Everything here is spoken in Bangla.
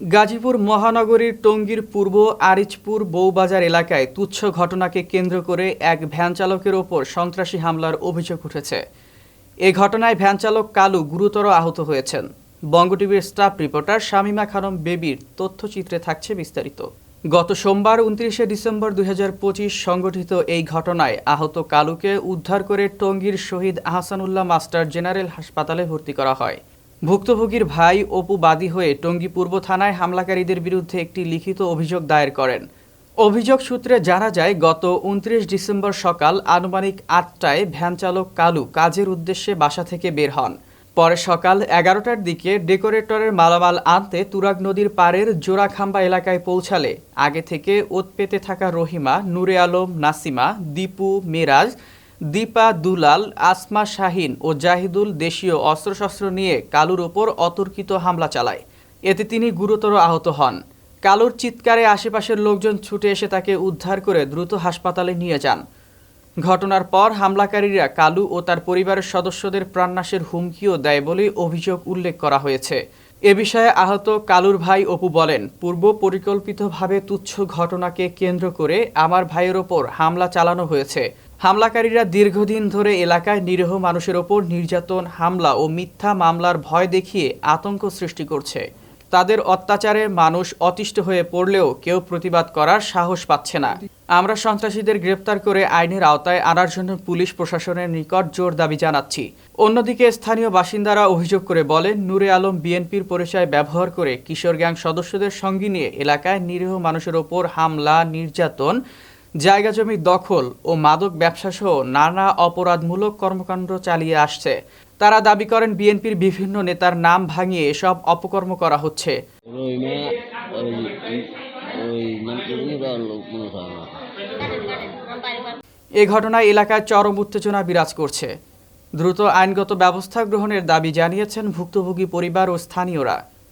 গাজীপুর মহানগরীর টঙ্গীর পূর্ব আরিচপুর বৌবাজার এলাকায় তুচ্ছ ঘটনাকে কেন্দ্র করে এক ভ্যান চালকের ওপর সন্ত্রাসী হামলার অভিযোগ উঠেছে। এ ঘটনায় ভ্যান চালক কালু গুরুতর আহত হয়েছেন। বঙ্গ টিভির স্টাফ রিপোর্টার শামিমা খানম বেবির তথ্যচিত্রে থাকছে বিস্তারিত। গত সোমবার উনত্রিশে ডিসেম্বর দুই সংগঠিত এই ঘটনায় আহত কালুকে উদ্ধার করে টঙ্গীর শহীদ আহসানুল্লাহ মাস্টার জেনারেল হাসপাতালে ভর্তি করা হয়। ভুক্তভোগীর ভাই অপু বাদী হয়ে টঙ্গী পূর্ব থানায় হামলাকারীদের বিরুদ্ধে একটি লিখিত অভিযোগ দায়ের করেন। অভিযোগ সূত্রে জানা যায়, গত উনত্রিশ ডিসেম্বর সকাল আনুমানিক আটটায় ভ্যান চালক কালু কাজের উদ্দেশ্যে বাসা থেকে বের হন। পরে সকাল এগারোটার দিকে ডেকোরেটরের মালামাল আনতে তুরাগ নদীর পাড়ের জোড়াখাম্বা এলাকায় পৌঁছালে। আগে থেকে ওত পেতে থাকা রহিমা, নূরে আলম, নাসিমা, দীপু, মেরাজ দীপা দুলাল, আসমা শাহিন ও জাহিদুল দেশীয় অস্ত্রশস্ত্র নিয়ে কালুর ওপর অতর্কিত হামলা চালায়। এতে তিনি গুরুতর আহত হন। কালুর চিৎকারে আশেপাশের লোকজন ছুটে এসে তাকে উদ্ধার করে দ্রুত হাসপাতালে নিয়ে যান। ঘটনার পর হামলাকারীরা কালু ও তার পরিবারের সদস্যদের প্রাণনাশের হুমকিও দেয় বলে অভিযোগ উল্লেখ করা হয়েছে। এ বিষয়ে আহত কালুর ভাই অপু বলেন, পূর্ব পরিকল্পিতভাবে তুচ্ছ ঘটনাকে কেন্দ্র করে আমার ভাইয়ের ওপর হামলা চালানো হয়েছে। হামলাকারীরা দীর্ঘদিন ধরে এলাকায় নিরীহ মানুষের ওপর নির্যাতন, হামলা ও মিথ্যা মামলার ভয় দেখিয়ে আতঙ্ক সৃষ্টি করছে। তাদের অত্যাচারে মানুষ অতিষ্ঠ হয়ে পড়লেও কেউ প্রতিবাদ করার সাহস পাচ্ছে না। আমরা সন্ত্রাসীদের গ্রেপ্তার করে আইনের আওতায় আনার জন্য পুলিশ প্রশাসনের নিকট জোর দাবি জানাচ্ছি। অন্যদিকে স্থানীয় বাসিন্দারা অভিযোগ করে বলেন, নূরে আলম বিএনপির পরিচয় ব্যবহার করে কিশোর গ্যাং সদস্যদের সঙ্গে নিয়ে এলাকায় নিরীহ মানুষের ওপর হামলা, নির্যাতন জায়গা জমি দখল ও মাদক ব্যবসাসহ নানা অপরাধমূলক কর্মকাণ্ড চালিয়ে আসছে। তারা দাবি করেন বিএনপির বিভিন্ন নেতার নাম ভাঙিয়ে এসব অপকর্ম করা হচ্ছে। মনে এ ঘটনায় এলাকায় চরম উত্তেজনা বিরাজ করছে। দ্রুত আইনগত ব্যবস্থা গ্রহণের দাবি জানিয়েছেন ভুক্তভোগী পরিবার ও স্থানীয়রা।